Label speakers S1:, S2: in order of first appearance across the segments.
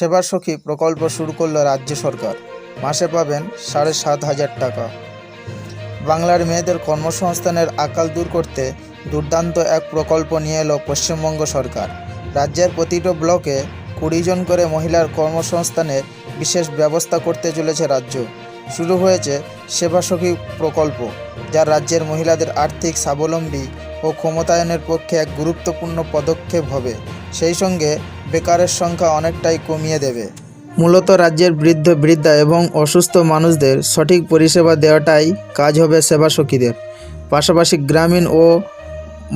S1: সেবা সখী প্রকল্প শুরু করল রাজ্য সরকার। মাসে পাবেন সাড়ে সাত হাজার টাকা। বাংলার মেয়েদের কর্মসংস্থানের আকাল দূর করতে দুর্দান্ত এক প্রকল্প নিয়ে এলো পশ্চিমবঙ্গ সরকার। রাজ্যের প্রতিটা ব্লকে কুড়ি জন করে মহিলার কর্মসংস্থানের বিশেষ ব্যবস্থা করতে চলেছে রাজ্য। শুরু হয়েছে সেবা সখী প্রকল্প, যা রাজ্যের মহিলাদের আর্থিক স্বাবলম্বী ও ক্ষমতায়নের পক্ষে এক গুরুত্বপূর্ণ পদক্ষেপ হবে। সেই সঙ্গে বেকারের সংখ্যা অনেকটাই কমিয়ে দেবে। মূলত রাজ্যের বৃদ্ধ, বৃদ্ধা এবং অসুস্থ মানুষদের সঠিক পরিষেবা দেওয়াটাই কাজ হবে সেবা সখীদের। পাশাপাশি গ্রামীণ ও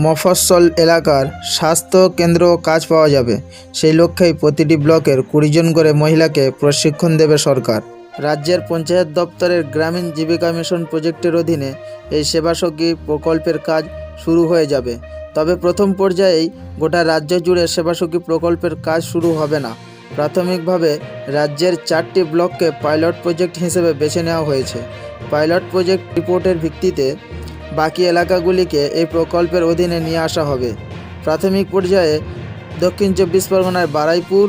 S1: মফস্বল এলাকার স্বাস্থ্য কেন্দ্রেও কাজ পাওয়া যাবে। সেই লক্ষ্যেই প্রতিটি ব্লকের কুড়িজন করে মহিলাকে প্রশিক্ষণ দেবে সরকার। রাজ্যের পঞ্চায়েত দপ্তরের গ্রামীণ জীবিকা মিশন প্রজেক্টের অধীনে এই সেবা সখী প্রকল্পের কাজ শুরু হয়ে যাবে। তবে প্রথম পর্যায়েই গোটা রাজ্য জুড়ে সেবা সখী প্রকল্পের কাজ শুরু হবে না। প্রাথমিকভাবে রাজ্যের চারটি ব্লককে পাইলট প্রজেক্ট হিসেবে বেছে নেওয়া হয়েছে। পাইলট প্রজেক্ট রিপোর্টের ভিত্তিতে বাকি এলাকাগুলিকে এই প্রকল্পের অধীনে নিয়ে আসা হবে। প্রাথমিক পর্যায়ে দক্ষিণ চব্বিশ পরগনার বারাইপুর,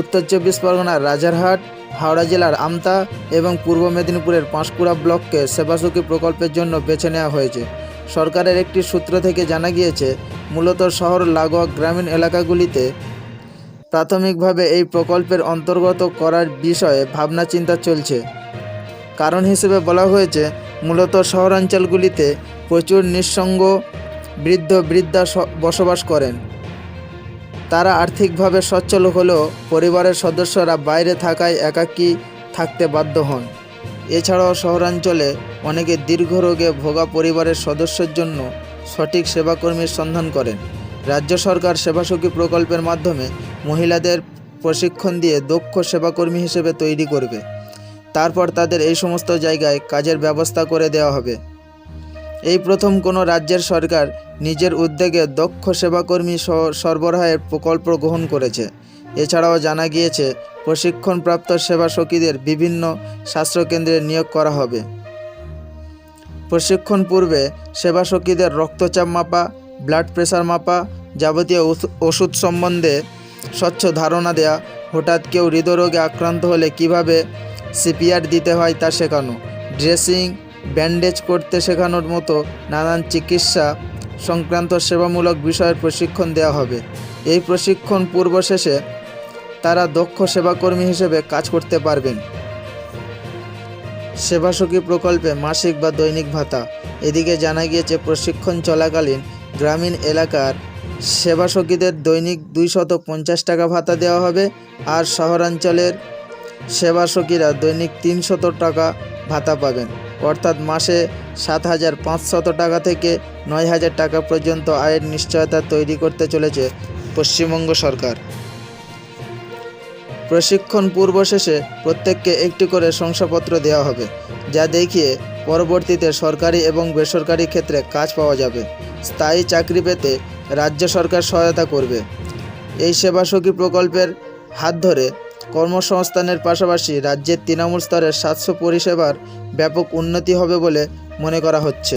S1: উত্তর চব্বিশ পরগনার রাজারহাট, হাওড়া জেলার আমতা এবং পূর্ব মেদিনীপুরের পাঁশকুড়া ব্লককে সেবাসখী প্রকল্পের জন্য বেছে নেওয়া হয়েছে। সরকারের একটি সূত্র থেকে জানা গিয়েছে, মূলত শহর লাগোয়া গ্রামীণ এলাকাগুলিতে। প্রাথমিকভাবে এই প্রকল্পের অন্তর্গত করার বিষয়ে ভাবনা চিন্তা চলছে। কারণ হিসেবে বলা হয়েছে, মূলত শহরাঞ্চলগুলিতে প্রচুর নিঃসঙ্গ বৃদ্ধ বৃদ্ধা বসবাস করেন। তারা আর্থিকভাবে সচ্ছল হলেও পরিবারের সদস্যরা বাইরে থাকায় একাকী থাকতে বাধ্য হন। এছাড়াও শহরাঞ্চলে অনেকে দীর্ঘ রোগে ভোগা পরিবারের সদস্যের জন্য সঠিক সেবাকর্মীর সন্ধান করেন। রাজ্য সরকার সেবাসখী প্রকল্পের মাধ্যমে মহিলাদের প্রশিক্ষণ দিয়ে দক্ষ সেবাকর্মী হিসেবে তৈরি করবে। তারপর তাদের এই সমস্ত জায়গায় কাজের ব্যবস্থা করে দেওয়া হবে। এই প্রথম কোনো রাজ্যের সরকার নিজের উদ্যোগে দক্ষ সেবাকর্মী সরবরাহের প্রকল্প গ্রহণ করেছে। এছাড়াও জানা গিয়েছে, প্রশিক্ষণপ্রাপ্ত সেবা সখীদের বিভিন্ন স্বাস্থ্যকেন্দ্রে নিয়োগ করা হবে। প্রশিক্ষণ পূর্বে সেবা সখীদের রক্তচাপ মাপা ব্লাড প্রেশার মাপা, যাবতীয় ওষুধ সম্বন্ধে স্বচ্ছ ধারণা দেয়া, হঠাৎ কেউ হৃদরোগে আক্রান্ত হলে কীভাবে সিপিআর দিতে হয় তা শেখানো, ড্রেসিং, ব্যান্ডেজ করতে শেখানোর মতো নানান চিকিৎসা সংক্রান্ত সেবামূলক বিষয়ের প্রশিক্ষণ দেওয়া হবে। এই প্রশিক্ষণ পূর্ব শেষে তারা দক্ষ সেবাকর্মী হিসেবে কাজ করতে পারবেন। সেবাসখী প্রকল্পে মাসিক বা দৈনিক ভাতা। এদিকে জানা গিয়েছে, প্রশিক্ষণ চলাকালীন গ্রামীণ এলাকার সেবাসখীদের দৈনিক দুইশত পঞ্চাশ টাকা ভাতা দেওয়া হবে আর শহরাঞ্চলের সেবাসখীরা দৈনিক তিনশত টাকা ভাতা পাবেন। অর্থাৎ মাসে সাত হাজার পাঁচশত টাকা থেকে নয় হাজার টাকা পর্যন্ত আয়ের নিশ্চয়তা তৈরি করতে চলেছে পশ্চিমবঙ্গ সরকার। প্রশিক্ষণ পূর্ব শেষে প্রত্যেককে একটি করে শংসাপত্র দেওয়া হবে, যা দেখিয়ে পরবর্তীতে সরকারি এবং বেসরকারি ক্ষেত্রে কাজ পাওয়া যাবে। স্থায়ী চাকরি পেতে রাজ্য সরকার সহায়তা করবে। এই সেবাসখী প্রকল্পের হাত ধরে কর্মসংস্থানের পাশাপাশি রাজ্যের তৃণমূল স্তরের স্বাস্থ্য পরিষেবার ব্যাপক উন্নতি হবে বলে মনে করা হচ্ছে।